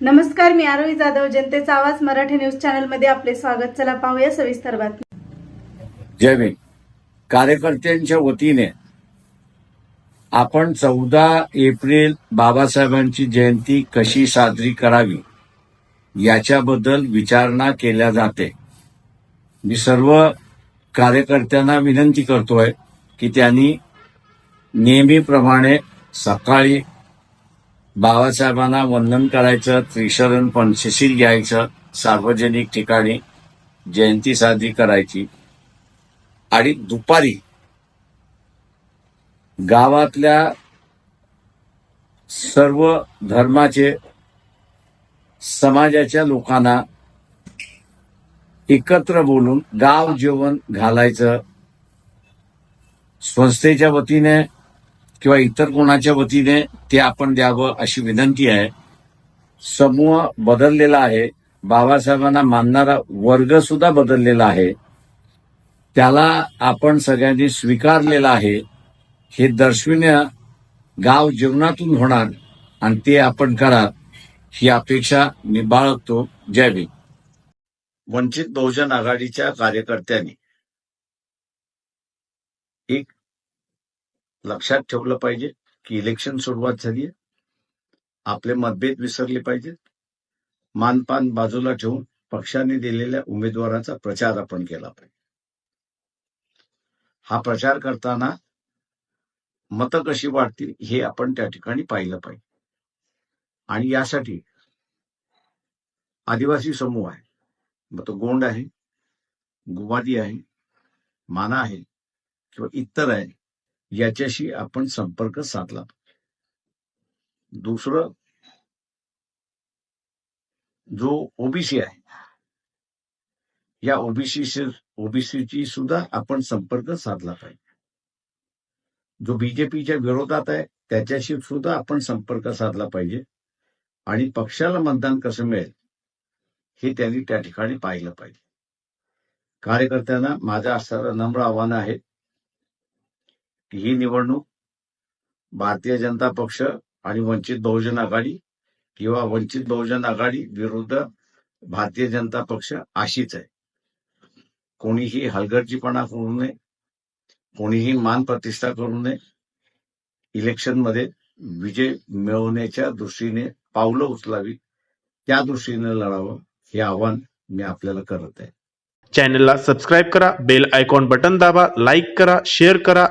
नमस्कार मी आरोही जाधव जनतेचा आवाज मराठी न्यूज चॅनलमध्ये आपले स्वागत. चला पाहूया सविस्तर बातमी. जय भीम. कार्यकर्त्यांच्या वतीने आपण चौदा एप्रिल बाबासाहेबांची जयंती कशी साजरी करावी याच्याबद्दल विचारणा केल्या जाते. मी सर्व कार्यकर्त्यांना विनंती करतोय की त्यांनी नेहमीप्रमाणे सकाळी बाबासाहेबांना वंदन करायचं त्रिशरण पंचशील घ्यायचं सार्वजनिक ठिकाणी जयंती साजरी करायची. आणि दुपारी गावातल्या सर्व धर्माचे समाजाच्या लोकांना एकत्र बोलून गाव जेवण घालायचं. संस्थेच्या वतीने किंवा इतर कोणाच्या वतीने ते आपण द्यावं अशी विनंती आहे. समूह बदललेला आहे. बाबासाहेबांना मानणारा वर्ग सुद्धा बदललेला आहे. त्याला आपण सगळ्यांनी स्वीकारलेलं आहे. हे दर्शविणं गाव जीवनातून होणार आणि ते आपण करा ही अपेक्षा मी बाळगतो. जय भीम. वंचित बहुजन आघाडीच्या कार्यकर्त्यांनी लक्षात ठेवलं पाहिजे की इलेक्शन सुरुवात झाली आपले मतभेद विसरले पाहिजेत. मानपान बाजूला ठेवून पक्षाने दिलेल्या उमेदवाराचा प्रचार आपण केला पाहिजे. हा प्रचार करताना मतं कशी वाढतील हे आपण त्या ठिकाणी पाहिलं पाहिजे. आणि यासाठी आदिवासी समूह आहे. मग तो गोंड आहे गुवादी आहे माना आहे किंवा इतर आहे. याच्याशी आपण संपर्क साधला. पाहिजे. दुसरं जो ओबीसी आहे या ओबीसी ओबीसीची सुद्धा आपण संपर्क साधला पाहिजे. जो बीजेपीच्या विरोधात आहे त्याच्याशी सुद्धा आपण संपर्क साधला पाहिजे. आणि पक्षाला मतदान कसं मिळेल हे त्यांनी त्या ठिकाणी पाहिलं पाहिजे. कार्यकर्त्यांना माझं असणारं नम्र आव्हान आहे ही निवडणूक भारतीय जनता पक्ष आणि वंचित बहुजन आघाडी किंवा वंचित बहुजन आघाडी विरुद्ध भारतीय जनता पक्ष अशीच आहे. कोणीही हलगर्जीपणा करू नये कोणीही मान प्रतिष्ठा करू नये इलेक्शनमध्ये विजय मिळवण्याच्या दृष्टीने पावलं उचलावी त्या दृष्टीने लढावं हे आव्हान मी आपल्याला करत आहे. चॅनलला सबस्क्राईब करा बेल आयकॉन बटन दाबा लाईक करा शेअर करा.